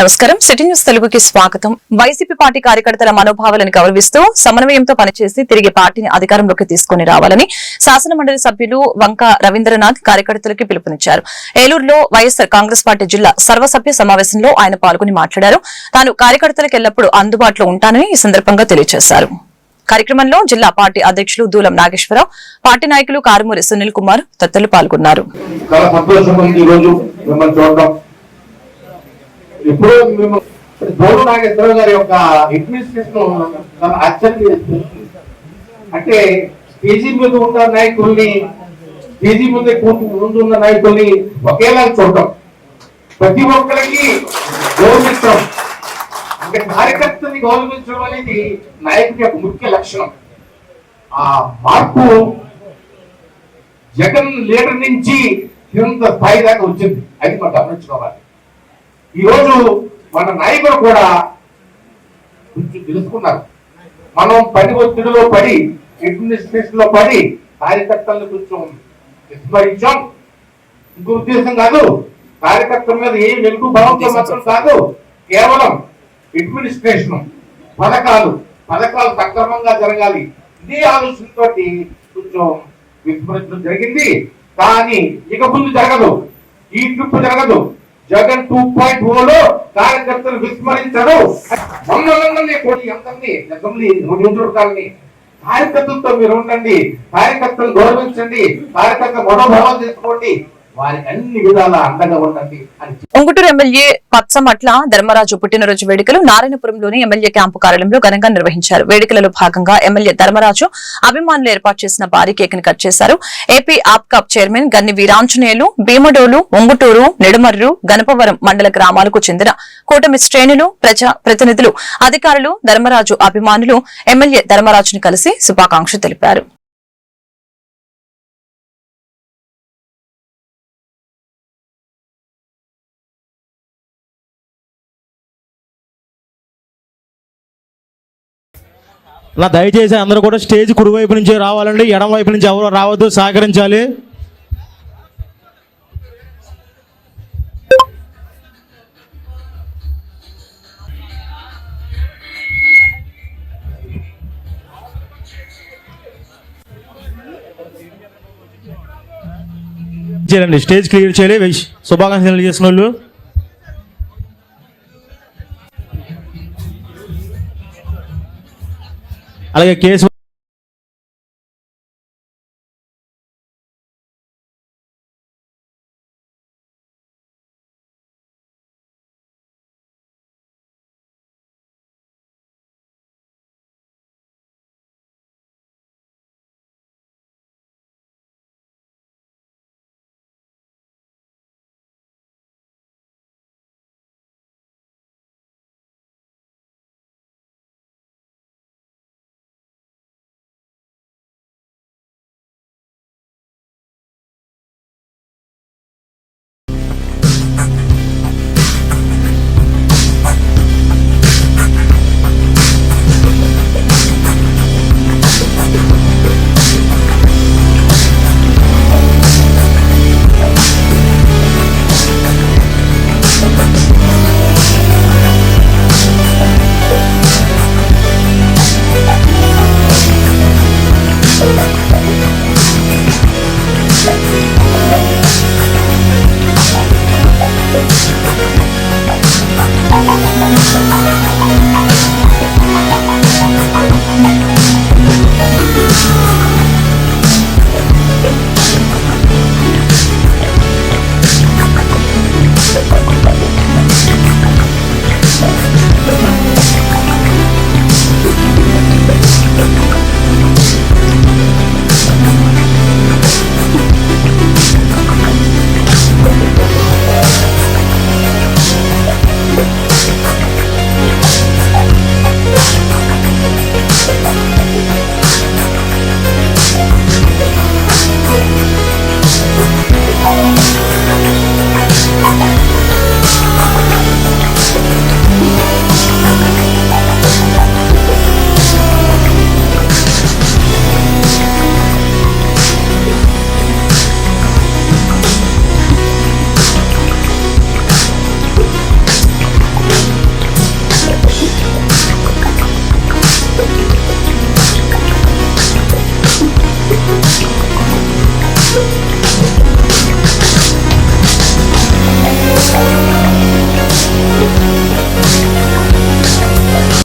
నమస్కారం. City news తెలుగుకి స్వాగతం. వైసీపీ పార్టీ కార్యకర్తల మనోభావాలను గౌరవిస్తూ సమన్వయంతో పనిచేసి తిరిగి పార్టీని అధికారంలోకి తీసుకుని రావాలని శాసన మండలి సభ్యులు వంక రవీంద్రనాథ్ కార్యకర్తలకి పిలుపునిచ్చారు. ఏలూరులో వైఎస్సార్ కాంగ్రెస్ పార్టీ జిల్లా సర్వసభ్య సమావేశంలో ఆయన పాల్గొని మాట్లాడారు. తాను కార్యకర్తలకు ఎల్లప్పుడూ అందుబాటులో ఉంటానని ఈ సందర్భంగా తెలియజేశారు. కార్యక్రమంలో జిల్లా పార్టీ అధ్యక్షులు దూలం నాగేశ్వరరావు పార్టీ నాయకులు కారుమూరి సునీల్ కుమార్ తదితరులు పాల్గొన్నారు. ఎప్పుడో మేము గౌరవ నాగేశ్వరరావు గారి యొక్క అడ్మినిస్ట్రేషన్ చాలా ఆశ్చర్యం అంటే పీజీ మీద ఉన్న నాయకుల్ని పీజీ మీద ముందు ఉన్న నాయకుల్ని ఒకేలా చూడటం. ప్రతి ఒక్కరికి గౌరవించడం. అంటే కార్యకర్తని గౌరవించడం అనేది నాయకుడి యొక్క ముఖ్య లక్షణం. ఆ మార్పు జగన్ లీడర్ నుంచి కింద స్థాయి దాకా వచ్చింది. అది మనం గమనించుకోవాలి. ఈ రోజు మన నాయకులు కూడా కొంచెం తెలుసుకున్నారు. మనం పని ఒత్తిడిలో పడి అడ్మినిస్ట్రేషన్లో పడి కార్యకర్తలను కొంచెం విస్మరించాం. ఇంకో ఉద్దేశం కాదు కార్యకర్తల మీద ఏ నెగిటివ్ భావంతో మాత్రం కాదు కేవలం అడ్మినిస్ట్రేషన్ పథకాలు పథకాలు సక్రమంగా జరగాలి. ఇదే ఆలోచనతో కొంచెం విస్మరించడం జరిగింది. కానీ ఇక ముందు జరగదు. ఈ ట్రిప్ జరగదు. జగన్ టూ పాయింట్లో కార్యకర్తలు విస్మరించడు మొన్న కోటి అందరినీ అసెంబ్లీ నియోజకవర్గాల్ని కార్యకర్తలతో మీరు ఉండండి. కార్యకర్తలు గౌరవించండి. కార్యకర్త మనోభావం చేసుకోండి వారికి ఉంగుటూరు ఎమ్మెల్యే పచ్చమట్ల ధర్మరాజు పుట్టినరోజు వేడుకలు నారాయణపురంలోని ఎమ్మెల్యే క్యాంపు కార్యాలయంలో ఘనంగా నిర్వహించారు. వేడుకలలో భాగంగా ఎమ్మెల్యే ధర్మరాజు అభిమానులు ఏర్పాటు చేసిన భారీ కేక్ని కట్ చేశారు. ఏపీ ఆప్కాప్ చైర్మన్ గన్ని వీరాంజనేయులు భీమడోలు ఉంగుటూరు నిడుమర్రు గణపవరం మండల గ్రామాలకు చెందిన కూటమి శ్రేణులు ప్రజా ప్రతినిధులు అధికారులు ధర్మరాజు అభిమానులు ఎమ్మెల్యే ధర్మరాజును కలిసి శుభాకాంక్షలు తెలిపారు. అలా దయచేసి అందరూ కూడా స్టేజ్ కుడివైపు నుంచి రావాలండి. ఎడం వైపు నుంచి ఎవరు రావద్దు సహకరించాలి. చేయండి స్టేజ్ క్లియర్ చేయాలి. శుభాకాంక్షలు చేసిన వాళ్ళు. అలాగే కేసు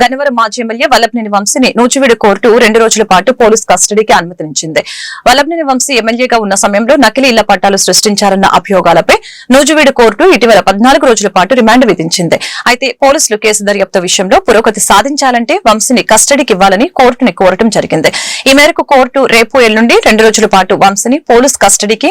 గన్నవరం మాజీ ఎమ్మెల్యే వల్లభనేని వంశీని నూచివీడు కోర్టు రెండు రోజుల పాటు పోలీస్ కస్టడీకి అనుమతించింది. వల్లభనేని వంశీ ఎమ్మెల్యేగా ఉన్న సమయంలో నకిలీ ఇళ్ళ పట్టాలు సృష్టించారన్న అభియోగాలపై నూజివీడు కోర్టు ఇటీవల పద్నాలుగు రోజుల పాటు రిమాండ్ విధించింది. అయితే పోలీసులు కేసు దర్యాప్తు విషయంలో పురోగతి సాధించాలంటే వంశీని కస్టడీకి ఇవ్వాలని కోర్టుని కోరటం జరిగింది. ఈ మేరకు కోర్టు రేపు ఎల్లుండి రెండు రోజుల పాటు వంశీని పోలీస్ కస్టడీకి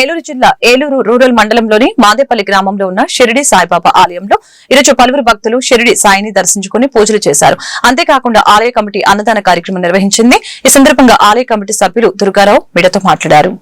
ఏలూరు జిల్లా ఏలూరు రూరల్ మండలంలోని మాదేపల్లి గ్రామంలో ఉన్న షిరిడి సాయిబాబా ఆలయంలో ఈరోజు పలువురు భక్తులు షిరిడి సాయిని దర్శించుకుని పూజలు చేశారు. అంతేకాకుండా ఆలయ కమిటీ అన్నదాన కార్యక్రమం నిర్వహించింది. ఈ సందర్భంగా ఆలయ కమిటీ సభ్యులు దుర్గారావు మీడియాతో మాట్లాడారు.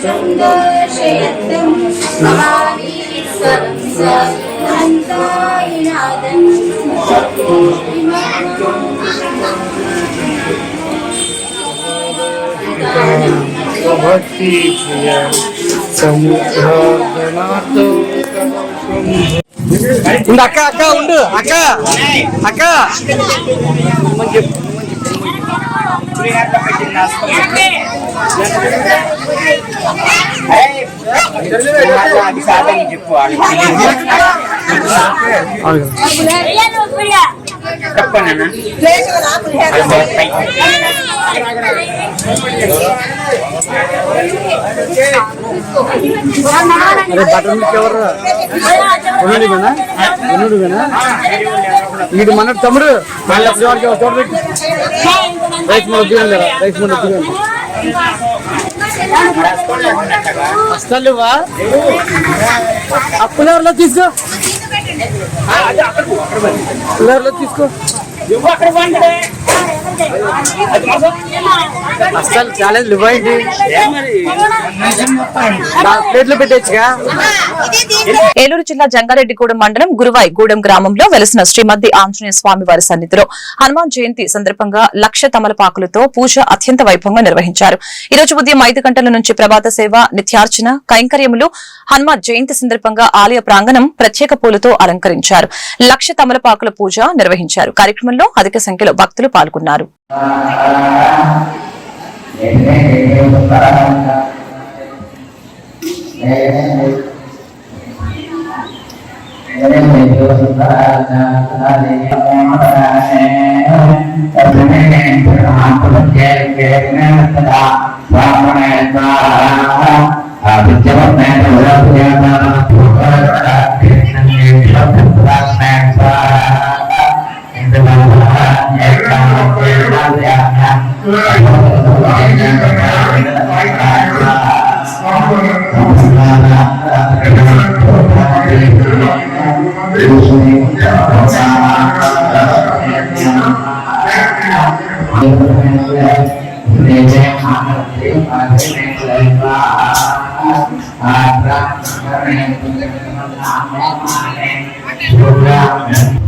சந்தோஷயத்தம் சமாதீஸ்வரம் சந்தாயிநாதம் விமானம் महावीरस्वरं स अनन्तायनादं ఉండు అక్క అక్క ఉండు అక్క అక్క వీడు మన తమ్ముడు. మళ్ళీ చూడండి రైస్ మన ఉద్యోగం రైస్ మన ఉద్యోగం. అసలు అప్పులెవరిలో తీసుకో. అప్పులెవరిలో తీసుకో. అసలు ఛాలెంజ్ ఇవ్వండి. ప్లేట్లు పెట్టచ్చుగా? ఏలూరు జిల్లా జంగారెడ్డిగూడెం మండలం గురువాయి గూడెం గ్రామంలో వెలసిన శ్రీమద్ది ఆంజనేయ స్వామి వారి సన్నిధిలో హనుమాన్ జయంతి సందర్భంగా లక్ష తమలపాకులతో పూజ అత్యంత వైభవంగా నిర్వహించారు. ఈ రోజు ఉదయం ఐదు గంటల నుంచి ప్రభాత సేవ నిత్యార్చన కైంకర్యములు హనుమాన్ జయంతి సందర్భంగా ఆలయ ప్రాంగణం ప్రత్యేక పూలతో అలంకరించారు. లక్ష తమలపాకుల పూజ నిర్వహించారు. కార్యక్రమంలో కార్యక్రమంలో అధిక సంఖ్యలో భక్తులు పాల్గొన్నారు. విద్యవత్మైన Abraham,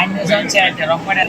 annunciate romper